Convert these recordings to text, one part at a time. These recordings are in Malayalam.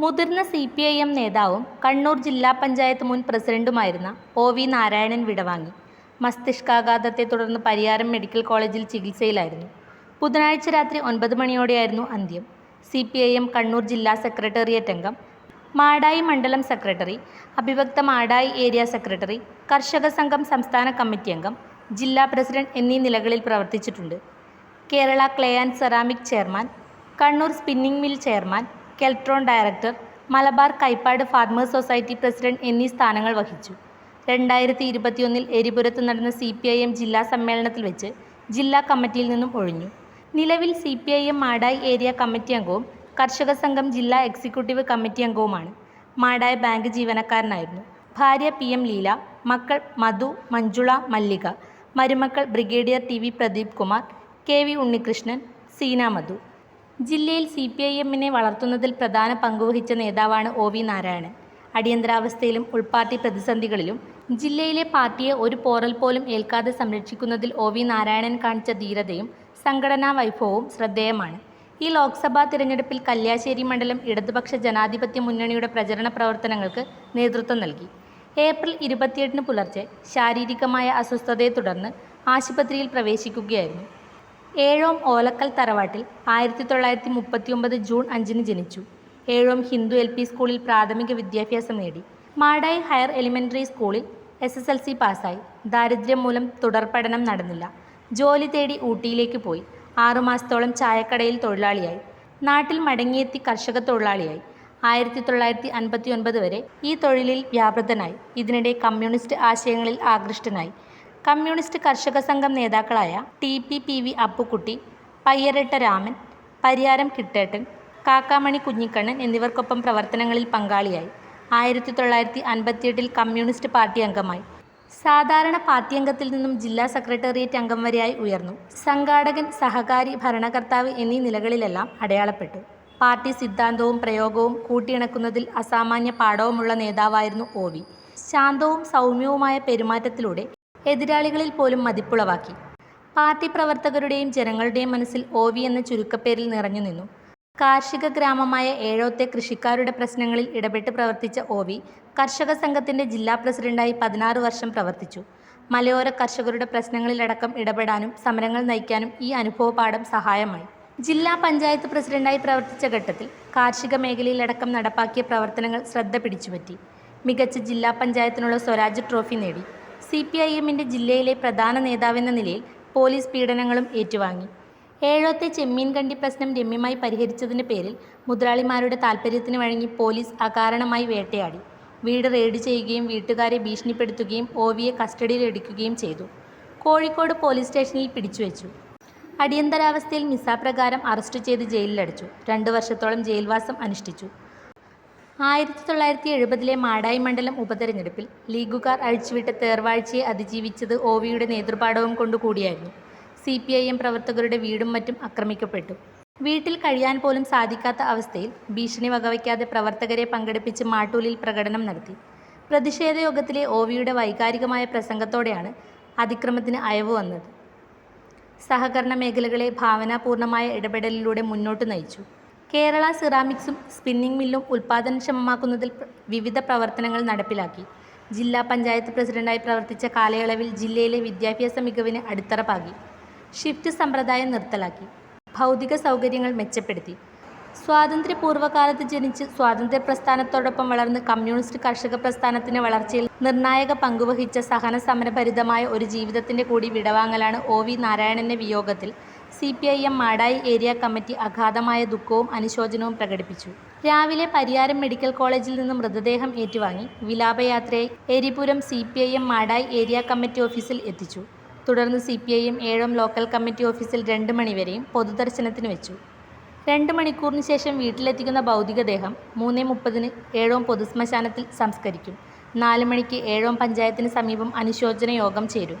മുതിർന്ന സി പി ഐ എം നേതാവും കണ്ണൂർ ജില്ലാ പഞ്ചായത്ത് മുൻ പ്രസിഡന്റുമായിരുന്ന ഒ വി നാരായണൻ വിടവാങ്ങി. മസ്തിഷ്കാഘാതത്തെ തുടർന്ന് പരിയാരം മെഡിക്കൽ കോളേജിൽ ചികിത്സയിലായിരുന്നു. ബുധനാഴ്ച രാത്രി ഒൻപത് മണിയോടെയായിരുന്നു അന്ത്യം. C P I M Kannur ജില്ലാ സെക്രട്ടേറിയറ്റ് അംഗം മാടായി മണ്ഡലം സെക്രട്ടറി അഭിവക്ത മാടായി ഏരിയ സെക്രട്ടറി കർഷക സംഘം സംസ്ഥാന കമ്മിറ്റി അംഗം ജില്ലാ പ്രസിഡന്റ് എന്നീ നിലകളിൽ പ്രവർത്തിച്ചിട്ടുണ്ട്. Kerala clay and ceramic chairman Kannur spinning mill chairman Keltron director Malabar Kaipad farmers society president എന്നീ സ്ഥാനങ്ങൾ വഹിച്ചു. രണ്ടായിരത്തി ഇരുപത്തിയൊന്നിൽ എരിപുരത്ത് നടന്ന സി പി ഐ എം ജില്ലാ സമ്മേളനത്തിൽ വെച്ച് ജില്ലാ കമ്മിറ്റിയിൽ നിന്നും ഒഴിഞ്ഞു. നിലവിൽ C P I M Madayi area committee അംഗവും കർഷക സംഘം ജില്ലാ എക്സിക്യൂട്ടീവ് കമ്മിറ്റി അംഗവുമാണ്. മാടായി ബാങ്ക് ജീവനക്കാരനായിരുന്നു. ഭാര്യ പി എം ലീല മക്കൾ മധു മഞ്ജുള മല്ലിക മരുമക്കൾ brigadier T V Pradeep Kumar K V Unnikrishnan Seena Madhu. ജില്ലയിൽ സി പി ഐ എമ്മിനെ വളർത്തുന്നതിൽ പ്രധാന പങ്കുവഹിച്ച നേതാവാണ് ഒ വി നാരായണൻ. അടിയന്തരാവസ്ഥയിലും ഉൾപാർട്ടി പ്രതിസന്ധികളിലും ജില്ലയിലെ പാർട്ടിയെ ഒരു പോറൽ പോലും ഏൽക്കാതെ സംരക്ഷിക്കുന്നതിൽ ഒ വി നാരായണൻ കാണിച്ച ധീരതയും സംഘടനാ വൈഭവവും ശ്രദ്ധേയമാണ്. ഈ ലോക്സഭാ തിരഞ്ഞെടുപ്പിൽ കല്യാശ്ശേരി മണ്ഡലം ഇടതുപക്ഷ ജനാധിപത്യ മുന്നണിയുടെ പ്രചരണ പ്രവർത്തനങ്ങൾക്ക് നേതൃത്വം നൽകി. ഏപ്രിൽ ഇരുപത്തിയെട്ടിന് പുലർച്ചെ ശാരീരികമായ അസ്വസ്ഥതയെ തുടർന്ന് ആശുപത്രിയിൽ പ്രവേശിക്കുകയായിരുന്നു. ഏഴോം ഓലക്കൽ തറവാട്ടിൽ ആയിരത്തി തൊള്ളായിരത്തി മുപ്പത്തിയൊമ്പത് ജൂൺ അഞ്ചിന് ജനിച്ചു. ഏഴോം ഹിന്ദു എൽ പി സ്കൂളിൽ പ്രാഥമിക വിദ്യാഭ്യാസം നേടി. മാടായി ഹയർ എലിമെന്ററി സ്കൂളിൽ എസ് എസ് എൽ സി പാസ്സായി. ദാരിദ്ര്യം മൂലം തുടർ പഠനം നടന്നില്ല. ജോലി തേടി ഊട്ടിയിലേക്ക് പോയി. ആറുമാസത്തോളം ചായക്കടയിൽ തൊഴിലാളിയായി. നാട്ടിൽ മടങ്ങിയെത്തി കർഷക തൊഴിലാളിയായി. ആയിരത്തി തൊള്ളായിരത്തി അൻപത്തി ഒൻപത് വരെ ഈ തൊഴിലിൽ വ്യാപൃതനായി. ഇതിനിടെ കമ്മ്യൂണിസ്റ്റ് ആശയങ്ങളിൽ ആകൃഷ്ടനായി. കമ്മ്യൂണിസ്റ്റ് കർഷക സംഘം നേതാക്കളായ T P P V Appukkutty Payyaratta Raman Pariyaram Kittettan Kakkamani Kunhikannan എന്നിവർക്കൊപ്പം പ്രവർത്തനങ്ങളിൽ പങ്കാളിയായി ആയിരത്തി തൊള്ളായിരത്തി അൻപത്തിയെട്ടിൽ കമ്മ്യൂണിസ്റ്റ് പാർട്ടി അംഗമായി. സാധാരണ പാർട്ടി അംഗത്തിൽ നിന്നും ജില്ലാ സെക്രട്ടേറിയറ്റ് അംഗം വരെയായി ഉയർന്നു. സംഘാടകൻ സഹകാരി ഭരണകർത്താവ് എന്നീ നിലകളിലെല്ലാം അടയാളപ്പെട്ടു. പാർട്ടി സിദ്ധാന്തവും പ്രയോഗവും കൂട്ടിയിണക്കുന്നതിൽ അസാമാന്യ പാഠവുമുള്ള നേതാവായിരുന്നു ഒ വി. ശാന്തവും സൗമ്യവുമായ പെരുമാറ്റത്തിലൂടെ എതിരാളികളിൽ പോലും മതിപ്പുളവാക്കി. പാർട്ടി പ്രവർത്തകരുടെയും ജനങ്ങളുടെയും മനസ്സിൽ ഒ വി എന്ന ചുരുക്കപ്പേരിൽ നിറഞ്ഞു നിന്നു. കാർഷിക ഗ്രാമമായ ഏഴോത്തെ കൃഷിക്കാരുടെ പ്രശ്നങ്ങളിൽ ഇടപെട്ട് പ്രവർത്തിച്ച ഒ വി കർഷക സംഘത്തിന്റെ ജില്ലാ പ്രസിഡന്റായി പതിനാറ് വർഷം പ്രവർത്തിച്ചു. മലയോര കർഷകരുടെ പ്രശ്നങ്ങളിലടക്കം ഇടപെടാനും സമരങ്ങൾ നയിക്കാനും ഈ അനുഭവപാഠം സഹായമായി. ജില്ലാ പഞ്ചായത്ത് പ്രസിഡന്റായി പ്രവർത്തിച്ച ഘട്ടത്തിൽ കാർഷിക മേഖലയിലടക്കം നടപ്പാക്കിയ പ്രവർത്തനങ്ങൾ ശ്രദ്ധ പിടിച്ചുപറ്റി. മികച്ച ജില്ലാ പഞ്ചായത്തിനുള്ള സ്വരാജ് ട്രോഫി നേടി. സി പി ഐ എമ്മിന്റെ ജില്ലയിലെ പ്രധാന നേതാവെന്ന നിലയിൽ പോലീസ് പീഡനങ്ങളും ഏറ്റുവാങ്ങി. ഏഴോത്തെ ചെമ്മീൻ കണ്ടി പ്രശ്നം രമ്യമായി പരിഹരിച്ചതിന്റെ പേരിൽ മുതലാളിമാരുടെ താൽപ്പര്യത്തിന് വഴങ്ങി പോലീസ് അകാരണമായി വേട്ടയാടി. വീട് റെയ്ഡ് ചെയ്യുകയും വീട്ടുകാരെ ഭീഷണിപ്പെടുത്തുകയും ഒ വിയെ കസ്റ്റഡിയിലെടുക്കുകയും ചെയ്തു. കോഴിക്കോട് പോലീസ് സ്റ്റേഷനിൽ പിടിച്ചുവെച്ചു. അടിയന്തരാവസ്ഥയിൽ മിസാപ്രകാരം അറസ്റ്റ് ചെയ്ത് ജയിലിലടച്ചു. രണ്ടു വർഷത്തോളം ജയിൽവാസം അനുഷ്ഠിച്ചു. ആയിരത്തി തൊള്ളായിരത്തി എഴുപതിലെ മാടായി മണ്ഡലം ഉപതെരഞ്ഞെടുപ്പിൽ ലീഗുകാർ അഴിച്ചുവിട്ട തേർവാഴ്ചയെ അതിജീവിച്ചത് ഒ വിയുടെ നേതൃപാഠവും കൊണ്ടുകൂടിയായിരുന്നു സി പി ഐ എം പ്രവർത്തകരുടെ വീടും മറ്റും ആക്രമിക്കപ്പെട്ടു. വീട്ടിൽ കഴിയാൻ പോലും സാധിക്കാത്ത അവസ്ഥയിൽ ഭീഷണി വകവയ്ക്കാതെ പ്രവർത്തകരെ പങ്കെടുപ്പിച്ച് മാട്ടൂലിൽ പ്രകടനം നടത്തി. പ്രതിഷേധ യോഗത്തിലെ ഒ വിയുടെ വൈകാരികമായ പ്രസംഗത്തോടെയാണ് അതിക്രമത്തിന് അയവ് വന്നത്. സഹകരണ മേഖലകളെ ഭാവനാപൂർണമായ ഇടപെടലിലൂടെ മുന്നോട്ട് നയിച്ചു. കേരള സിറാമിക്സും സ്പിന്നിംഗ് മില്ലും ഉൽപ്പാദനക്ഷമമാക്കുന്നതിൽ വിവിധ പ്രവർത്തനങ്ങൾ നടപ്പിലാക്കി. ജില്ലാ പഞ്ചായത്ത് പ്രസിഡന്റായി പ്രവർത്തിച്ച കാലയളവിൽ ജില്ലയിലെ വിദ്യാഭ്യാസ മികവിന് അടിത്തറ പാകി ഷിഫ്റ്റ് സമ്പ്രദായം നിർത്തലാക്കി. ഭൗതിക സൗകര്യങ്ങൾ മെച്ചപ്പെടുത്തി. സ്വാതന്ത്ര്യപൂർവകാലത്ത് ജനിച്ച് സ്വാതന്ത്ര്യ പ്രസ്ഥാനത്തോടൊപ്പം വളർന്ന് കമ്മ്യൂണിസ്റ്റ് കർഷക പ്രസ്ഥാനത്തിന്റെ വളർച്ചയിൽ നിർണായക പങ്കുവഹിച്ച സഹന സമരഭരിതമായ ഒരു ജീവിതത്തിന്റെ കൂടി വിടവാങ്ങലാണ് ഒ വി നാരായണന്റെ വിയോഗത്തിൽ C P I M Madayi area committee അഗാധമായ ദുഃഖവും അനുശോചനവും പ്രകടിപ്പിച്ചു. രാവിലെ പരിയാരം മെഡിക്കൽ കോളേജിൽ നിന്ന് മൃതദേഹം ഏറ്റുവാങ്ങി വിലാപയാത്രയെ Eripuram C P I M Madayi area committee ഓഫീസിൽ എത്തിച്ചു. തുടർന്ന് C P I M Ezhome local committee ഓഫീസിൽ രണ്ട് മണിവരെയും പൊതുദർശനത്തിന് വെച്ചു. രണ്ട് മണിക്കൂറിന് ശേഷം വീട്ടിലെത്തിക്കുന്ന ഭൗതികദേഹം മൂന്ന് മുപ്പതിന് ഏഴോം പൊതുശ്മശാനത്തിൽ സംസ്കരിക്കും. നാല് മണിക്ക് ഏഴോം പഞ്ചായത്തിന് സമീപം അനുശോചന യോഗം ചേരും.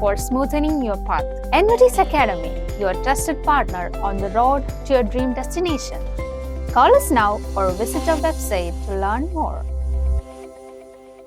for smoothening your path. NVT's Academy, your trusted partner on the road to your dream destination. Call us now or visit our website to learn more.